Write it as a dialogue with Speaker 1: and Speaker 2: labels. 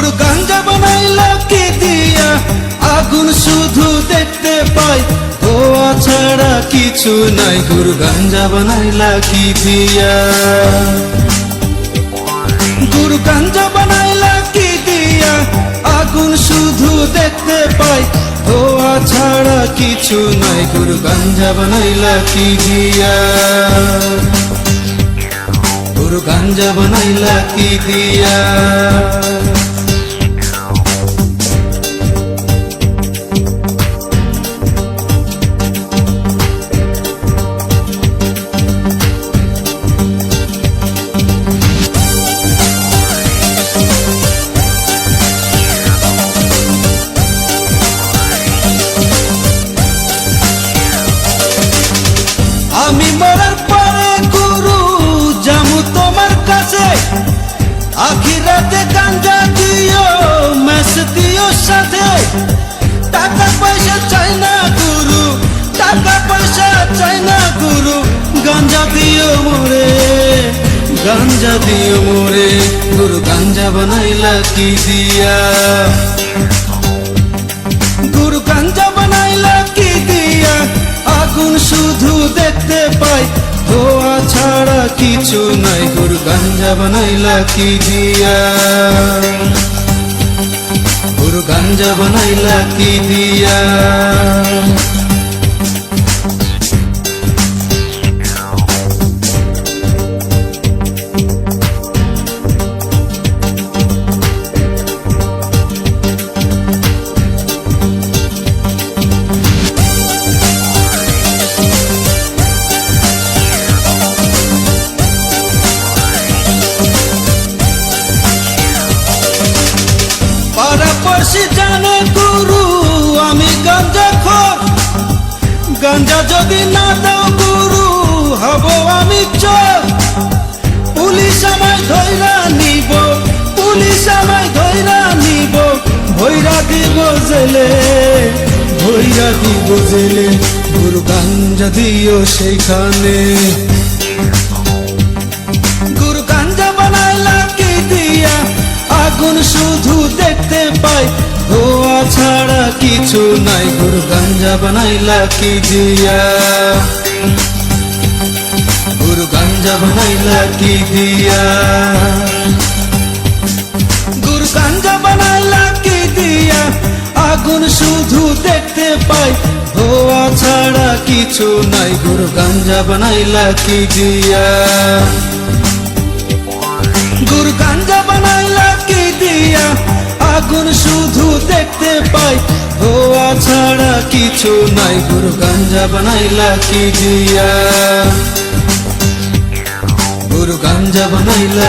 Speaker 1: গুড় গাঞ্জা বানাইলা কি দিয়া, আগুন শুধু দেখতে পাই। ধোয়া ছাড়া কিছু নাই গুড় গাঞ্জা বানাইলা কি দিয়া। গুড় গাঞ্জা বানাইলা কি দিয়া, আগুন শুধু দেখতে পাই। ধোয়া ছাড়া কিছু নাই গুড় গাঞ্জা বানাইলা কি দিয়া। গুড় গাঞ্জা বানাইলা কি দিয়া। চাই না গুরু, গাঞ্জা দিও মোরে, গাঞ্জা দিও মোরে। গুরু, গাঞ্জা বানাইলা কি দিয়া? গুরু, গাঞ্জা বানাইলা কি দিয়া? আগুন শুধু দেখতে পাই, ধোয়া ছাড়া কিছু নাই। গুরু, গাঞ্জা বানাইলা কি দিয়া? গুরু, গাঞ্জা বানাইলা কি দিয়া? পাড়াপড়শি জানে গুরু, আমি গাঞ্জা খোর। গাঞ্জা যদি না দাও গুরু, হব আমি চোর। পুলিশ আমায় ধৈরা নিব, পুলিশ আমায় ধৈরা নিব ভৈরা দিব জেলে ভৈরা দিব জেলে গুরু গাঞ্জা দিও সেইখানে। গুরু গাঞ্জা বানাইলা কি দিয়া? আগুন শুধু পাই। ধোয়া ছাড়া কিছু নাই গুরু গাঞ্জা বানাইলা কি দিয়া। গুরু গাঞ্জা বানাইলা কি দিয়া। গুরু গাঞ্জা বানাইলা কি দিয়া, আগুন শুধু দেখতে পাই। ধোয়া ছাড়া কিছু নাই গুরু গাঞ্জা বানাইলা কি দিয়া। গুরু গাঞ্জা পাই। ধোয়া ছাড়া কিছু নাই গুরু গাঞ্জা বানাইলা কি দিয়া গুরু গাঞ্জা বানাইলা